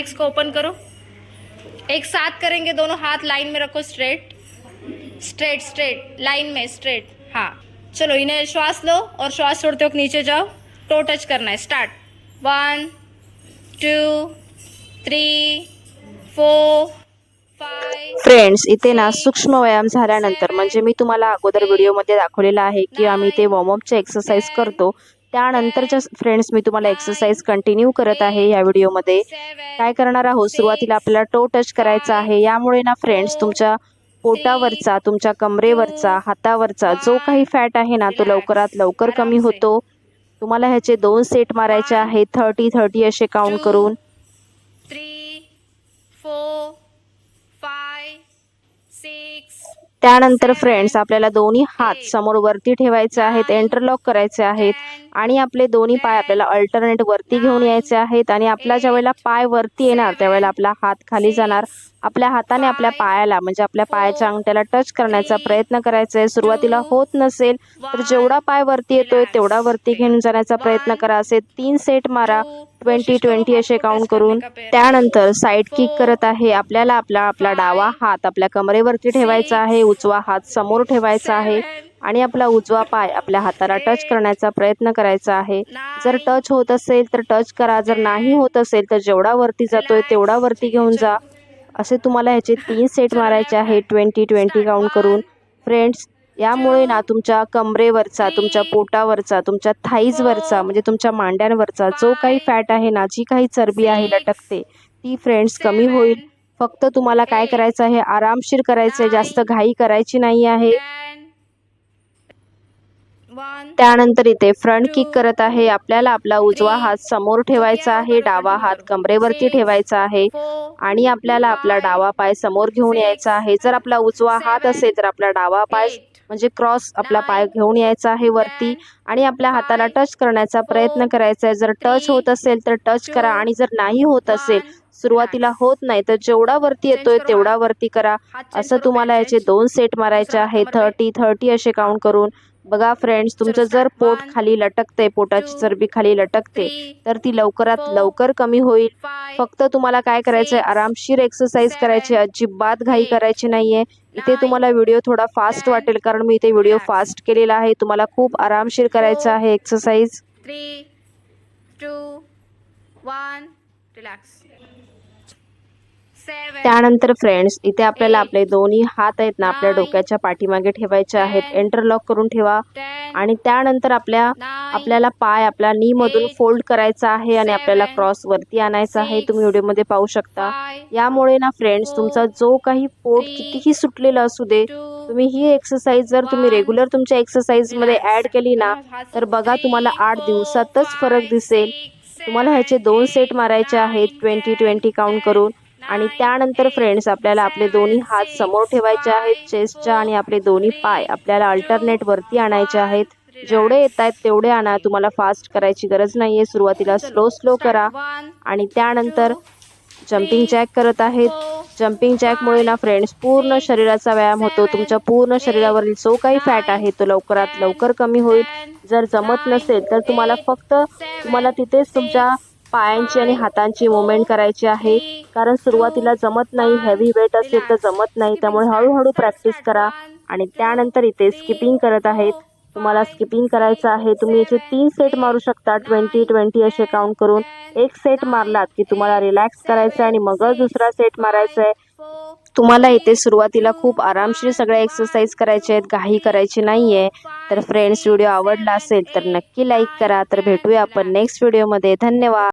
Legs को open करो। एक साथ करेंगे दोनों हाथ लाइन में रखो स्ट्रेट स्ट्रेट स्ट्रेट लाइन में स्ट्रेट हाँ। चलो इन्हें श्वास लो और श्वास छोड़ते वक्त नीचे जाओ। टो टच करना है। Start one two three four friends इथे ना सूक्ष्म व्यायाम झाल्यानंतर म्हणजे मी तुम्हाला अगोदर व्हिडिओमध्ये दाखवलेलं आहे की आम्ही इथे वॉर्मअपचे एक्सरसाइज करतो. त्यानंतरच्या फ्रेंड्स मी तुम्हाला एक्सरसाइज कंटिन्यू करत आहे या व्हिडिओमध्ये काय करणार आहोत? सुरुवातीला आपल्याला टो टच करायचा आहे. यामुळे ना फ्रेंड्स तुमच्या पोटावरचा तुमच्या कमरेवरचा हातावरचा जो काही फॅट आहे ना तो लवकरात लवकर कमी होतो. तुम्हाला ह्याचे दोन सेट मारायचे आहेत. थर्टी थर्टी असे काउंट करून. थ्री फोर फाइव सिक्स त्यानंतर फ्रेंड्स आपल्याला दोन्ही हात समोर वरती ठेवायचे आहेत एंटरलॉक करायचे आहेत आणि आपले दोन्ही पाय आपल्याला अल्टरनेट वरती घेऊन यायचे आहेत आणि आपला ज्या वेळेला पाय वरती येणार त्यावेळेला आपला हात खाली जाणार. आपल्या हाताने आपल्या पायाला म्हणजे आपल्या पायाच्या अंगठ्याला टच करण्याचा प्रयत्न करायचा आहे सुरुवातीला होत नसेल तर जेवढा पाय वरती येतोय तेवढा वरती घेऊन जाण्याचा प्रयत्न करा. असे तीन सेट मारा. ट्वेंटी ट्वेंटी असे काउंट करून. त्यानंतर साईड किक करत आहे. आपल्याला आपला आपला डावा हात आपल्या कमरेवरती ठेवायचा आहे. उजवा हात समोर ठेवायचा आहे. आणि आपला उजवा पाय आपल्या हाताला टच करण्याचा प्रयत्न करायचा आहे. जर टच होत असेल तर टच करा. जर नाही होत असेल तर जेवढा वरती जातोय तेवढा वरती घेऊन जा. असे तुम्हाला ह्याचे तीन सेट मारायचे आहे ट्वेंटी ट्वेंटी काउंट करून. फ्रेंड्स यामुळे ना तुमच्या कमरेवरचा तुमच्या पोटावरचा तुमच्या थाईजवरचा म्हणजे तुमच्या मांड्यांवरचा जो काही फॅट आहे ना जी काही चरबी आहे लटकते ती फ्रेंड्स कमी होईल. फक्त तुम्हाला काय करायचं आहे आरामशीर करायचं आहे जास्त घाई करायची नाही आहे. त्यानंतर इथे फ्रंट किक करत आहे. आपल्याला आपला उजवा हात समोर ठेवायचा आहे. डावा हात कमरेवरती ठेवायचा आहे. आणि आपल्याला आपला डावा पाय समोर घेऊन यायचा आहे. जर आपला उजवा हात असेल तर आपला डावा पाय म्हणजे क्रॉस आपला पाय घेऊन यायचा आहे वरती. आणि आपल्या हाताला टच करण्याचा प्रयत्न करायचा आहे. जर टच होत असेल तर टच करा. आणि जर नाही होत असेल सुरुवातीला होत नाही तर जेवढा वरती येतोय तेवढा वरती करा. असं तुम्हाला याचे दोन सेट मारायचे आहे. थर्टी थर्टी असे काउंट करून. बघा फ्रेंड्स तुमचं जर पोट खाली लटकते पोटाची चरबी खाली लटकते तर ती लवकरात लवकर कमी होईल. फक्त तुम्हाला काय करायचं आहे आरामशीर एक्सरसाइज करायची अजिबात घाई करायची नाहीये. इथे तुम्हाला व्हिडिओ थोडा फास्ट वाटेल कारण मी इथे व्हिडिओ फास्ट केलेला आहे. तुम्हाला खूप आरामशीर करायचं आहे exercise three two one relax त्यानंतर फ्रेंड्स इथे आपल्याला आपले दोन्ही हात आहेत ना आपल्या डोक्याच्या पाठीमागे ठेवायचे आहेत. एंटरलॉक करून ठेवा. आणि त्यानंतर आपल्या आपल्याला पाय आपला नी मधून फोल्ड करायचा आहे आणि आपल्याला क्रॉस वरती आणायचा आहे. तुम्ही व्हिडिओमध्ये पाहू शकता. यामुळे ना फ्रेंड्स तुमचा जो काही पोट कितीही सुटलेलं असू दे तुम्ही ही एक्सरसाइज जर तुम्ही रेग्युलर तुमच्या एक्सरसाइजमध्ये ऍड केली ना तर बघा तुम्हाला आठ दिवसातच फरक दिसेल. तुम्हाला ह्याचे दोन सेट मारायचे आहेत ट्वेंटी ट्वेंटी काउंट करून. आणि त्यानंतर फ्रेंड्स आपल्याला आपले दोन्ही हात समोर ठेवायचे आहेत चेस्टच्या आणि आपले दोन्ही पाय आपल्याला अल्टरनेट वरती आणायचे आहेत. जेवढे येत आहेत तेवढे आणा तुम्हाला फास्ट करायची गरज नाहीये. सुरुवातीला स्लो स्लो करा. आणि त्यानंतर जम्पिंग जॅक करत आहेत. जम्पिंग जॅकमुळे ना फ्रेंड्स पूर्ण शरीराचा व्यायाम होतो. तुमच्या पूर्ण शरीरावरील जो काही फॅट आहे तो लवकरात लवकर कमी होईल. जर जमत नसेल तर तुम्हाला फक्त तुम्हाला तिथेच तुमच्या पायांची आणि हातांची मुवमेंट करायची आहे. कारण सुरुवातीला जमत नाही हेवी वेट असेल तर जमत नाही. त्यामुळे हळूहळू प्रॅक्टिस करा. आणि त्यानंतर इथे स्किपिंग करत आहेत. तुम्हाला स्किपिंग करायचं आहे. तुम्ही याचे तीन सेट मारू शकता. ट्वेंटी ट्वेंटी असे काउंट करून. एक सेट मारलात की तुम्हाला रिलॅक्स करायचं आहे आणि मगच दुसरा सेट मारायचा आहे तुम्हाला इथे सुरुवातीला खूप आरामशीर सगळ्या एक्सरसाइज करायचे आहेत. घाई करायची नाही आहे तर फ्रेंड्स व्हिडिओ आवडला असेल तर नक्की लाईक करा. तर भेटूया आपण नेक्स्ट व्हिडिओमध्ये धन्यवाद.